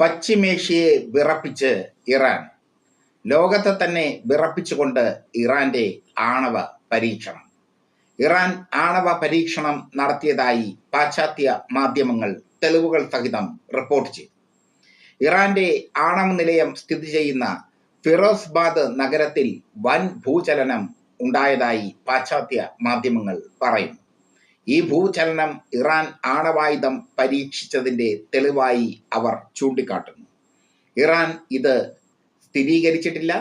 പശ്ചിമേഷ്യയെ വിറപ്പിച്ച് Iran. ലോകത്തെ തന്നെ വിറപ്പിച്ചുകൊണ്ട് ഇറാന്റെ ആണവ പരീക്ഷണം. ഇറാൻ ആണവ പരീക്ഷണം നടത്തിയതായി പാശ്ചാത്യ മാധ്യമങ്ങൾ തെളിവുകൾ സഹിതം റിപ്പോർട്ട് ചെയ്തു. ഇറാന്റെ ആണവ നിലയം സ്ഥിതി ചെയ്യുന്ന ഫിറോസ്ബാദ് നഗരത്തിൽ വൻ ഭൂചലനം ഉണ്ടായതായി പാശ്ചാത്യ മാധ്യമങ്ങൾ പറയുന്നു. ഈ ഭൂചലനം ഇറാൻ ആണവായുധം പരീക്ഷിച്ചതിന്റെ തെളിവായി അവർ ചൂണ്ടിക്കാട്ടുന്നു. ഇറാൻ ഇത് സ്ഥിരീകരിച്ചിട്ടില്ല.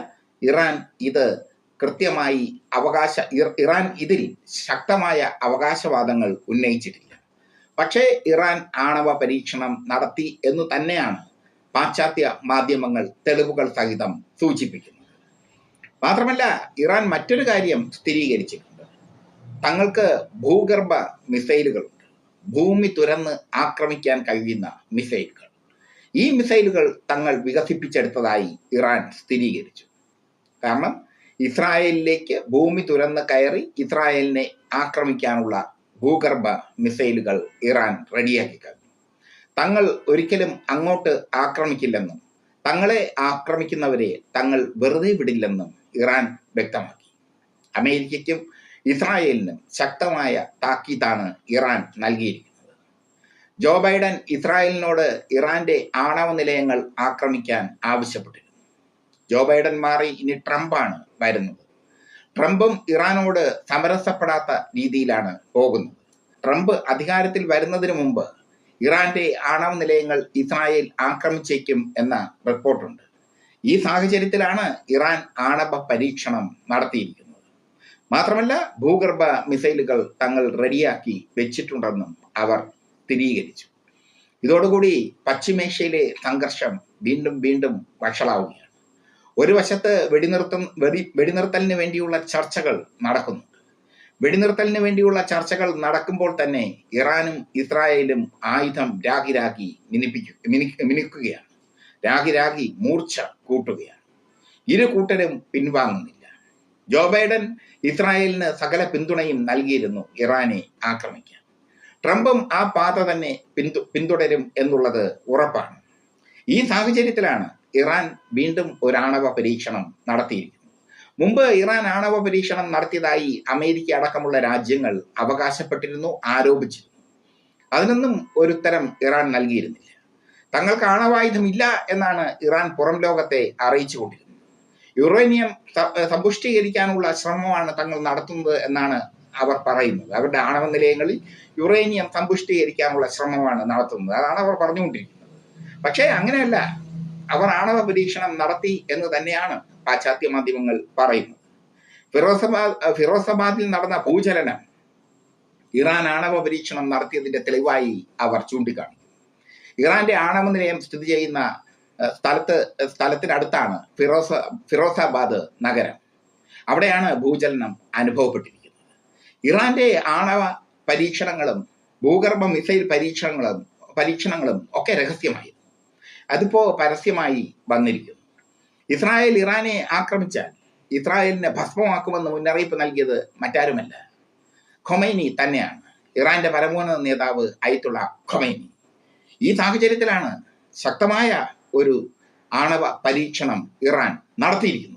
ഇറാൻ ഇത് കൃത്യമായി അവകാശ ഇറാൻ ഇതിൽ ശക്തമായ അവകാശവാദങ്ങൾ ഉന്നയിച്ചിട്ടില്ല. പക്ഷേ ഇറാൻ ആണവ പരീക്ഷണം നടത്തി എന്ന് തന്നെയാണ് പാശ്ചാത്യ മാധ്യമങ്ങൾ തെളിവുകൾ സഹിതം സൂചിപ്പിക്കുന്നത്. മാത്രമല്ല ഇറാൻ മറ്റൊരു കാര്യം സ്ഥിരീകരിച്ചിട്ടുണ്ട്. തങ്ങൾക്ക് ഭൂഗർഭ മിസൈലുകളുണ്ട്. ഭൂമി തുരന്ന് ആക്രമിക്കാൻ കഴിയുന്ന മിസൈലുകൾ. ഈ മിസൈലുകൾ തങ്ങൾ വികസിപ്പിച്ചെടുത്തതായി ഇറാൻ സ്ഥിരീകരിച്ചു. കാരണം ഇസ്രായേലിലേക്ക് ഭൂമി തുരന്ന് കയറി ഇസ്രായേലിനെ ആക്രമിക്കാനുള്ള ഭൂഗർഭ മിസൈലുകൾ ഇറാൻ റെഡിയാക്കി കഴിഞ്ഞു. തങ്ങൾ ഒരിക്കലും അങ്ങോട്ട് ആക്രമിക്കില്ലെന്നും തങ്ങളെ ആക്രമിക്കുന്നവരെ തങ്ങൾ വെറുതെ വിടില്ലെന്നും ഇറാൻ വ്യക്തമാക്കി. അമേരിക്കയ്ക്കും ഇസ്രായേലിനും ശക്തമായ താക്കീതാണ് ഇറാൻ നൽകിയിരിക്കുന്നത്. ജോ ബൈഡൻ ഇസ്രായേലിനോട് ഇറാന്റെ ആണവ നിലയങ്ങൾ ആക്രമിക്കാൻ ആവശ്യപ്പെട്ടിരുന്നു. ജോ ബൈഡൻ മാറി ഇനി ട്രംപാണ് വരുന്നത്. ട്രംപും ഇറാനോട് സമരസപ്പെടാത്ത രീതിയിലാണ് പോകുന്നത്. ട്രംപ് അധികാരത്തിൽ വരുന്നതിന് മുമ്പ് ഇറാന്റെ ആണവ നിലയങ്ങൾ ഇസ്രായേൽ ആക്രമിച്ചേക്കും എന്ന റിപ്പോർട്ടുണ്ട്. ഈ സാഹചര്യത്തിലാണ് ഇറാൻ ആണവ പരീക്ഷണം നടത്തിയിരിക്കുന്നത്. മാത്രമല്ല ഭൂഗർഭ മിസൈലുകൾ തങ്ങൾ റെഡിയാക്കി വെച്ചിട്ടുണ്ടെന്നും അവർ സ്ഥിരീകരിച്ചു. ഇതോടുകൂടി പശ്ചിമേഷ്യയിലെ സംഘർഷം വീണ്ടും വീണ്ടും വഷളാവുകയാണ്. ഒരു വശത്ത് വെടിനിർത്തം വെടി വെടിനിർത്തലിന് വേണ്ടിയുള്ള ചർച്ചകൾ നടക്കുന്നുണ്ട്. വെടിനിർത്തലിന് വേണ്ടിയുള്ള ചർച്ചകൾ നടക്കുമ്പോൾ തന്നെ ഇറാനും ഇസ്രായേലും ആയുധം രാഗി രാഗി മിനിപ്പിക്കു മിനി മിനുക്കുകയാണ്. രാഗി രാഗി മൂർച്ച കൂട്ടുകയാണ്. ഇരു കൂട്ടരും പിൻവാങ്ങുന്നില്ല. ജോ ബൈഡൻ ഇസ്രായേലിന് സകല പിന്തുണയും നൽകിയിരുന്നു ഇറാനെ ആക്രമിക്കാൻ. ട്രംപും ആ പാത തന്നെ പിന്തു പിന്തുടരും എന്നുള്ളത് ഉറപ്പാണ്. ഈ സാഹചര്യത്തിലാണ് ഇറാൻ വീണ്ടും ഒരു ആണവ പരീക്ഷണം നടത്തിയിരിക്കുന്നത്. മുമ്പ് ഇറാൻ ആണവ പരീക്ഷണം നടത്തിയതായി അമേരിക്ക അടക്കമുള്ള രാജ്യങ്ങൾ അവകാശപ്പെട്ടിരുന്നു ആരോപിച്ചിരുന്നു. അതിനൊന്നും ഒരുത്തരം ഇറാൻ നൽകിയിരുന്നില്ല. തങ്ങൾക്ക് ആണവായുധം ഇല്ല എന്നാണ് ഇറാൻ പുറം ലോകത്തെ അറിയിച്ചുകൊണ്ടിരുന്നത്. യുറേനിയം സമ്പുഷ്ടീകരിക്കാനുള്ള ശ്രമമാണ് തങ്ങൾ നടത്തുന്നത് എന്നാണ് അവർ പറയുന്നത്. അവരുടെ ആണവ നിലയങ്ങളിൽ യുറേനിയം സമ്പുഷ്ടീകരിക്കാനുള്ള ശ്രമമാണ് നടത്തുന്നത്. അതാണ് അവർ പറഞ്ഞുകൊണ്ടിരിക്കുന്നത്. പക്ഷേ അങ്ങനെയല്ല. അവർ ആണവ പരീക്ഷണം നടത്തി എന്ന് തന്നെയാണ് പാശ്ചാത്യ മാധ്യമങ്ങൾ പറയുന്നത്. ഫിറോസബാദ് ഫിറോസബാദിൽ നടന്ന ഭൂചലനം ഇറാൻ ആണവ പരീക്ഷണം നടത്തിയതിന്റെ തെളിവായി അവർ ചൂണ്ടിക്കാണിക്കുന്നു. ഇറാന്റെ ആണവ നിലയം സ്ഥിതി ചെയ്യുന്ന സ്ഥലത്ത് സ്ഥലത്തിനടുത്താണ് ഫിറോസ ഫിറോസാബാദ് നഗരം. അവിടെയാണ് ഭൂചലനം അനുഭവപ്പെട്ടിരിക്കുന്നത്. ഇറാന്റെ ആണവ പരീക്ഷണങ്ങളും ഭൂഗർഭ മിസൈൽ പരീക്ഷണങ്ങളും പരീക്ഷണങ്ങളും ഒക്കെ രഹസ്യമായിരുന്നു. അതിപ്പോ പരസ്യമായി വന്നിരിക്കുന്നു. ഇസ്രായേൽ ഇറാനെ ആക്രമിച്ചാൽ ഇസ്രായേലിനെ ഭസ്മമാക്കുമെന്ന് മുന്നറിയിപ്പ് നൽകിയത് മറ്റാരുമല്ല. ഖൊമൈനി തന്നെയാണ്. ഇറാന്റെ പരമോന്നത നേതാവ് അയത്തുള്ള ഖൊമൈനി. ഈ സാഹചര്യത്തിലാണ് ശക്തമായ ഒരു ആണവ പരീക്ഷണം ഇറാൻ നടത്തിയിരിക്കുന്നത്